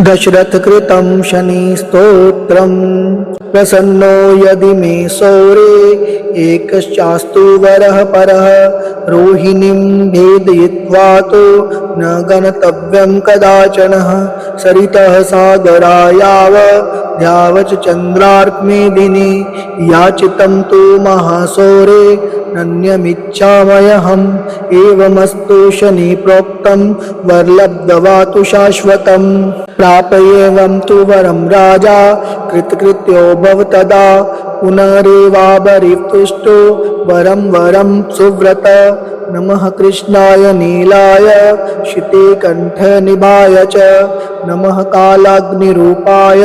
दशरथकृतं शनिस्तोत्रम् प्रसन्नो यदि मे सौरे एकश्चास्तु वरः परः रोहिणीं भेदयित्वा तु न गन्तव्यं कदाचनः। सरितः सागरायाव द्यावच चन्द्रार्कमे दिने याचितं तु महासौरे नन्यमिच्छामयहम्। एवमस्तु शनिप्रोक्तं वरलब्ध्वा तु शाश्वतम्। प्रापयेवं तु वरं राजा कृतकृत्यो भव तदा। पुनरेवाबरितुष्टो वरं वरं सुव्रत। नमः कृष्णाय नीलाय शितेकण्ठनिभाय च। नमः कालाग्निरूपाय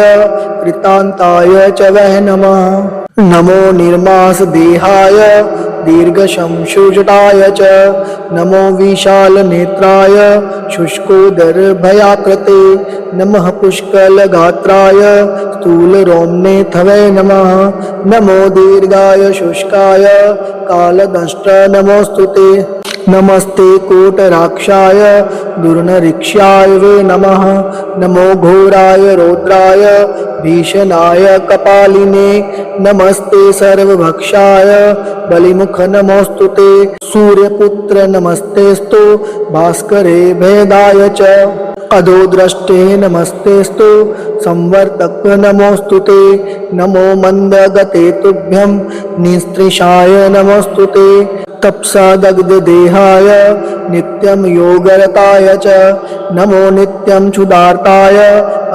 कृतान्ताय च वै नमः। नमो निर्मासदेहाय दीर्घशंशुजटाय च। नमो विशालनेत्राय शुष्कोदरभयाकृते। नमः पुष्कलगात्राय स्थूलरोम्नेथवै नमः। नमो दीर्घाय शुष्काय कालदष्ट नमोऽस्तु ते। नमस्ते कोटराक्षाय दुर्नरिक्ष्याय वे नमः। नमो घोराय रौद्राय भीषणाय कपालिने। नमस्ते सर्वभक्षाय। बलिमुख नमोऽस्तु ते। सूर्यपुत्र नमस्तेस्तु भास्करे भेदाय च। अधोद्रष्टे नमस्तेस्तु संवर्तक नमोऽस्तु ते। नमो मन्दगते तुभ्यं निस्त्रिषाय ते। तप्सा दग्धदेहाय नित्यं योगरताय च नमो नित्यं क्षुदार्ताय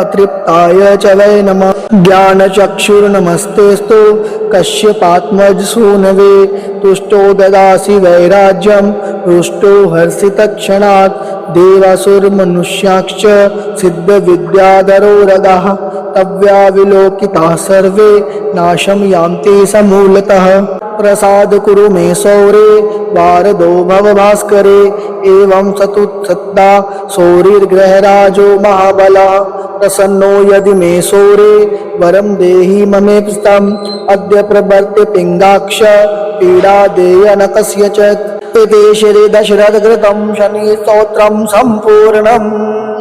अतृप्ताय च वै नमः। ज्ञानचक्षुर्नमस्तेस्तु कश्यपात्मजसूनवे तुष्टो ददासि वैराज्यं रुष्टो हर्षितक्षणात् देवासुरमनुष्याश्च सिद्धविद्याधरो रगाः तव्याविलोकिताः सर्वे नाशं यान्ति समूलतः प्रसाद कुरु मे सौरे, वारदो भव भास्करे, एवं सतुत्सत्ता सौरिर्ग्रहराजो महाबला, प्रसन्नो यदि मे सौरे, वरं देहि ममेप्स्तम् अद्य प्रवर्त्य पिङ्गाक्ष, पीडा देय न कस्यचित् एते श्री दशरथकृतं शनिस्तोत्रं सम्पूर्णम्।